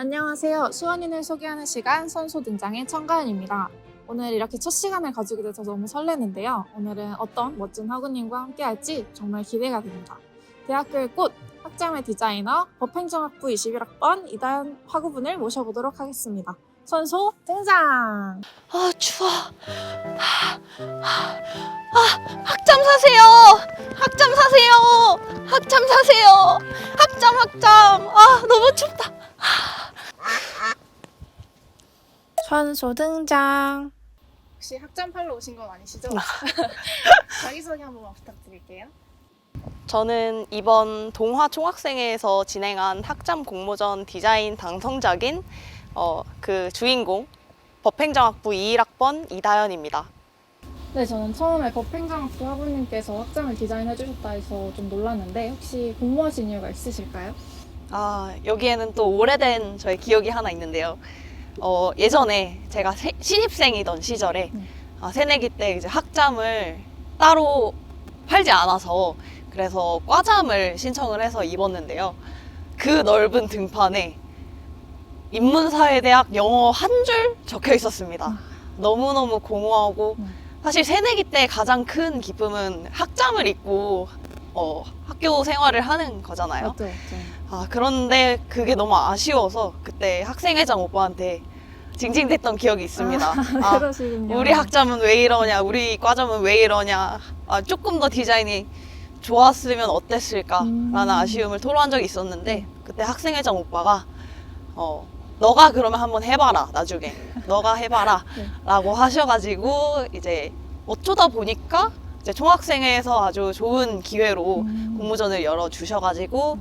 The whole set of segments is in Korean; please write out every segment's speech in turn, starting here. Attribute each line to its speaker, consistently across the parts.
Speaker 1: 안녕하세요. 수원인을 소개하는 시간 선소 등장의 청가연입니다. 오늘 이렇게 첫 시간을 가지게 돼서 너무 설레는데요. 오늘은 어떤 멋진 학우님과 함께 할지 정말 기대가 됩니다. 대학교의 꽃, 학자매 디자이너, 법행정학부 21학번 이다현 학우분을 모셔보도록 하겠습니다. 선소 등장!
Speaker 2: 아 추워. 아, 아, 학점 사세요. 학점 사세요. 학점 사세요. 학점 학점. 아 너무 춥다.
Speaker 1: 선소 등장! 혹시 학점 팔러 오신 건 아니시죠? 자기소개 한 번만 부탁드릴게요.
Speaker 2: 저는 이번 동화 총학생회에서 진행한 학점 공모전 디자인 당선작인 어, 그 주인공 법행정학부 21학번 이다연입니다.
Speaker 1: 네, 저는 처음에 법행정학부 학우님께서 학장을 디자인해 주셨다 해서 좀 놀랐는데 혹시 공모하신 이유가 있으실까요?
Speaker 2: 아, 여기에는 또 오래된 저의 기억이 하나 있는데요. 어, 예전에 제가 세- 신입생이던 시절에
Speaker 1: 음.
Speaker 2: 아, 새내기 때 이제 학점을 따로 팔지 않아서 그래서 과잠을 신청을 해서 입었는데요. 그 넓은 등판에 인문사회대학 영어 한 줄 적혀 있었습니다. 너무너무 공허하고
Speaker 1: 음.
Speaker 2: 사실 새내기 때 가장 큰 기쁨은 학점을 입고 어, 학교 생활을 하는 거잖아요.
Speaker 1: 맞죠, 맞죠.
Speaker 2: 아, 그런데 그게 너무 아쉬워서 그때 학생회장 오빠한테 징징댔던 기억이 있습니다. 아,
Speaker 1: 그러시군요.
Speaker 2: 우리 학점은 왜 이러냐, 우리 과점은 왜 이러냐, 아, 조금 더 디자인이 좋았으면 어땠을까라는
Speaker 1: 음.
Speaker 2: 아쉬움을 토로한 적이 있었는데 그때 학생회장 오빠가 어, 너가 그러면 한번 해봐라, 나중에. 너가 해봐라.
Speaker 1: 네.
Speaker 2: 라고 하셔가지고 이제 어쩌다 보니까 이제 총학생회에서 아주 좋은 기회로
Speaker 1: 음.
Speaker 2: 공모전을 열어 주셔가지고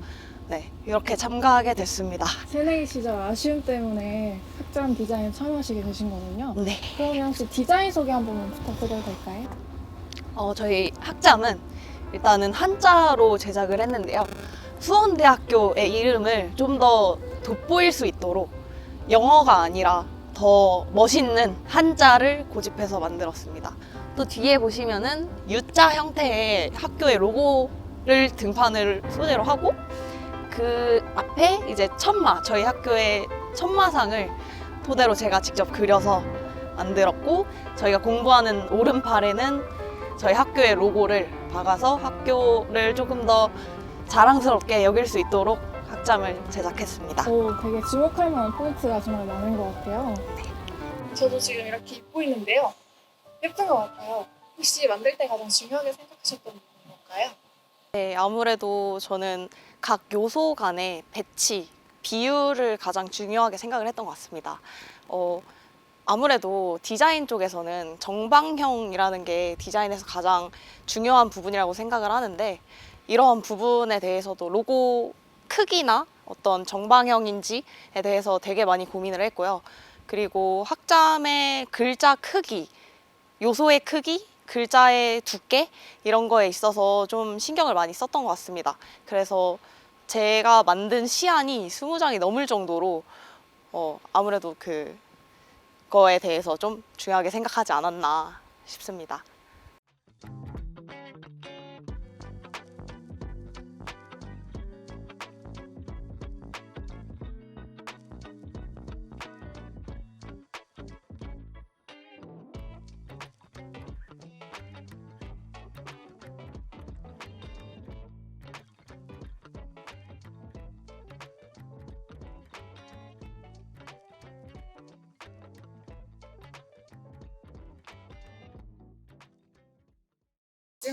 Speaker 2: 네 이렇게 참가하게 됐습니다.
Speaker 1: 새내기 시절 아쉬움 때문에 학장 디자인 참여하시게 되신 거군요.
Speaker 2: 네.
Speaker 1: 그러면 혹시 디자인 소개 한 번만 부탁드려도 될까요?
Speaker 2: 어, 저희 학장은 일단은 한자로 제작을 했는데요. 수원대학교의 이름을 좀 더 돋보일 수 있도록 영어가 아니라 더 멋있는 한자를 고집해서 만들었습니다. 또 뒤에 보시면은 U자 형태의 학교의 로고를 등판을 소재로 하고 그 앞에 이제 천마, 저희 학교의 천마상을 토대로 제가 직접 그려서 만들었고 저희가 공부하는 오른팔에는 저희 학교의 로고를 박아서 학교를 조금 더 자랑스럽게 여길 수 있도록 학점을 제작했습니다.
Speaker 1: 오, 되게 주목할 만한 포인트가 정말 많은 것 같아요. 저도 지금 이렇게 입고 있는데요. 예쁜 것 같아요. 혹시 만들 때 가장 중요하게 생각하셨던 부분이 뭘까요?
Speaker 2: 네, 아무래도 저는 각 요소 간의 배치, 비율을 가장 중요하게 생각을 했던 것 같습니다. 어, 아무래도 디자인 쪽에서는 정방형이라는 게 디자인에서 가장 중요한 부분이라고 생각을 하는데 이러한 부분에 대해서도 로고 크기나 어떤 정방형인지에 대해서 되게 많이 고민을 했고요. 그리고 학점의 글자 크기, 요소의 크기, 글자의 두께 이런 거에 있어서 좀 신경을 많이 썼던 것 같습니다. 그래서 제가 만든 시안이 20장이 넘을 정도로 어, 아무래도 그 거에 대해서 좀 중요하게 생각하지 않았나 싶습니다.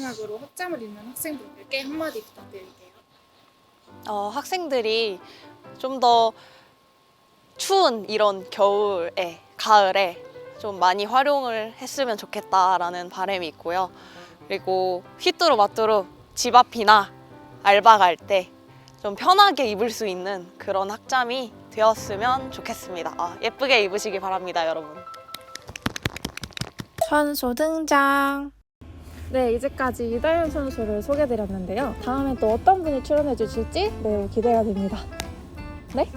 Speaker 1: 마지막으로 학점을 잇는 학생분들께 한마디 부탁드릴게요.
Speaker 2: 어, 학생들이 좀 더 추운 이런 겨울에, 가을에 좀 많이 활용을 했으면 좋겠다라는 바람이 있고요. 그리고 휘뚜루 마뚜루 집 앞이나 알바 갈 때 좀 편하게 입을 수 있는 그런 학점이 되었으면 좋겠습니다. 아, 예쁘게 입으시기 바랍니다, 여러분.
Speaker 1: 선수 등장. 네, 이제까지 이다현 선수를 소개드렸는데요. 다음에 또 어떤 분이 출연해 주실지 매우 기대가 됩니다. 네?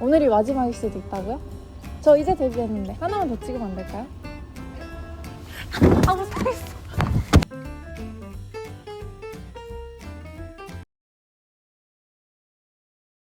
Speaker 1: 오늘이 마지막일 수도 있다고요? 저 이제 데뷔했는데 하나만 더 찍으면 안 될까요? 아, 못하겠어.